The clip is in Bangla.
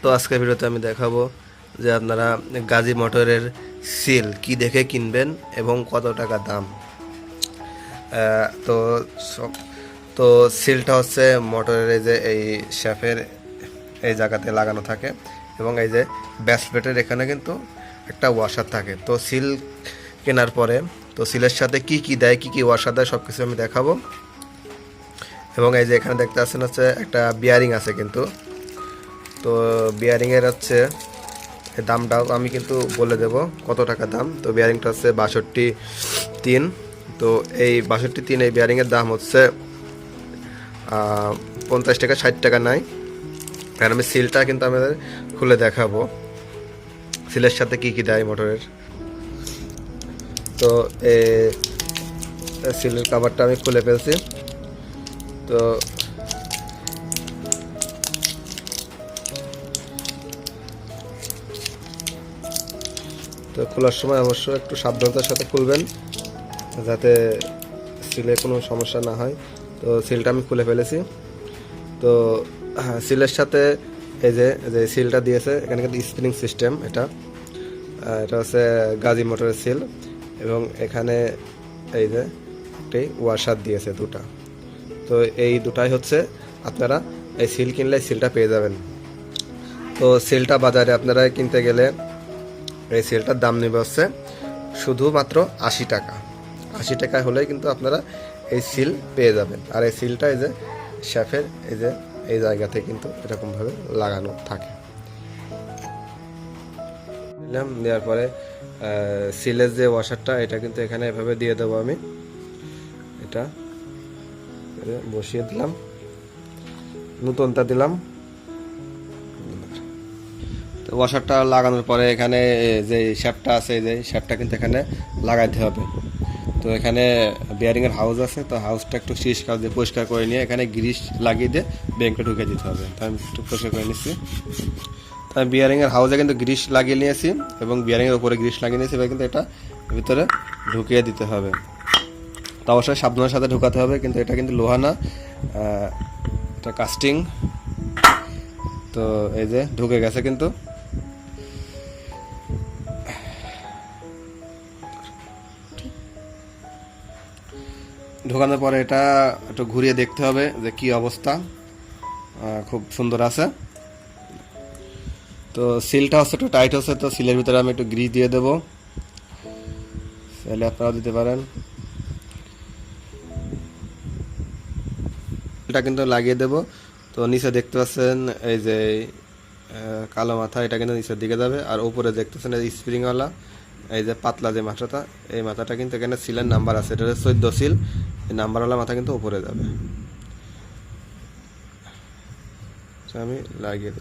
তো আজকের ভিডিওতে আমি দেখাবো যে আপনারা গাজী মোটরের সিল কি দেখে কিনবেন এবং কত টাকা দাম। তো তো সিলটা হচ্ছে মোটরের এই যে এই শ্যাফের এই জায়গাতে লাগানো থাকে এবং এই যে ব্যাস প্লেটের এখানে কিন্তু একটা ওয়াশার থাকে। তো সিল কেনার পরে তো সিলের সাথে কি কি দেয়, কি কি ওয়াশার দেয় সব কিছু আমি দেখাবো। এবং এই যে এখানে দেখতে পাচ্ছেন হচ্ছে একটা বিয়ারিং আছে কিন্তু। তো বিয়ারিংয়ের হচ্ছে দামটাও আমি কিন্তু বলে দেব, কত টাকা দাম? তো বিয়ারিংটা হচ্ছে বাষট্টি তিন। তো এই বাষট্টি তিন এই বিয়ারিংয়ের দাম হচ্ছে পঞ্চাশ টাকা, ষাট টাকা নাই। আর আমি সিলটা কিন্তু আমাদের খুলে দেখাবো। সিলের সাথে কি কি দেয় মোটরের তো সিলের কাভারটা আমি খুলে ফেলছি। তো তো খোলার সময় অবশ্য একটু সাবধানতার সাথে খুলবেন যাতে সিলে কোনো সমস্যা না হয়। তো সিলটা আমি খুলে ফেলেছি। তো হ্যাঁ, সিলের সাথে এই যে যে সিলটা দিয়েছে এখানে কিন্তু স্প্রিং সিস্টেম এটা। এটা হচ্ছে গাজী মোটরের সিল এবং এখানে এই যে একটি ওয়াশার দিয়েছে দুটা। তো এই দুটাই হচ্ছে আপনারা এই সিল কিনলে সিলটা পেয়ে যাবেন। তো সিলটা বাজারে আপনারা কিনতে গেলে এই সেলটার দাম নেবে হচ্ছে শুধুমাত্র আশি টাকা। আশি টাকা হলেই কিন্তু আপনারা এই সিল পেয়ে যাবেন। আর এই সিলটা এই যে শ্যাফের এই যে, এই জায়গাতে কিন্তু এরকমভাবে লাগানো থাকে। নিলাম, দেওয়ার পরে সিলের যে ওয়াশারটা এটা কিন্তু এখানে এভাবে দিয়ে দেবো আমি। এটা বসিয়ে দিলাম। নতুনটা দিলাম। তো ওয়াশারটা লাগানোর পরে এখানে যে শ্যাপটা আছে যে শ্যাপটা কিন্তু এখানে লাগাইতে হবে। তো এখানে বিয়ারিংয়ের হাউস আছে, তো হাউসটা একটু পরিষ্কার দিয়ে পরিষ্কার করে নিয়ে এখানে গ্রিস লাগিয়ে দিয়ে ব্যাংকে ঢুকে দিতে হবে। তো আমি একটু পরিষ্কার করে নিচ্ছি। তো আমি বিয়ারিংয়ের হাউসে কিন্তু গ্রিস লাগিয়ে নিয়েছি এবং বিয়ারিংয়ের উপরে গ্রিস লাগিয়ে নিয়েছি, এবার কিন্তু এটা ভিতরে ঢুকিয়ে দিতে হবে। তো অবশ্যই সাবধানের সাথে ঢুকাতে হবে, কিন্তু এটা কিন্তু লোহা না এটা কাস্টিং তো এই যে ঢুকে গেছে কিন্তু। ঢোকানোর পরে এটা একটু ঘুরিয়ে দেখতে হবে যে কি অবস্থা। খুব সুন্দর আছে। তো সিলটা হচ্ছে একটু টাইট হচ্ছে, তো সিলের ভিতরে আমি একটু গ্রিজ দিয়ে দেবো। তাহলে আপনারাও দিতে পারেন। এটা কিন্তু লাগিয়ে দেব। তো নিচে দেখতে পাচ্ছেন এই যে কালো মাথা, এটা কিন্তু নিচের দিকে যাবে। আর উপরে দেখতেছেন এই স্প্রিংওয়ালা এই যে পাতলা যে মাথাটা, এই মাথাটা কিন্তু এখানে সিলের নাম্বার আছে। এটা চোদ্দ সিল এই নাম্বারওয়ালা মাথা কিন্তু উপরে যাবে। আমি লাগিয়ে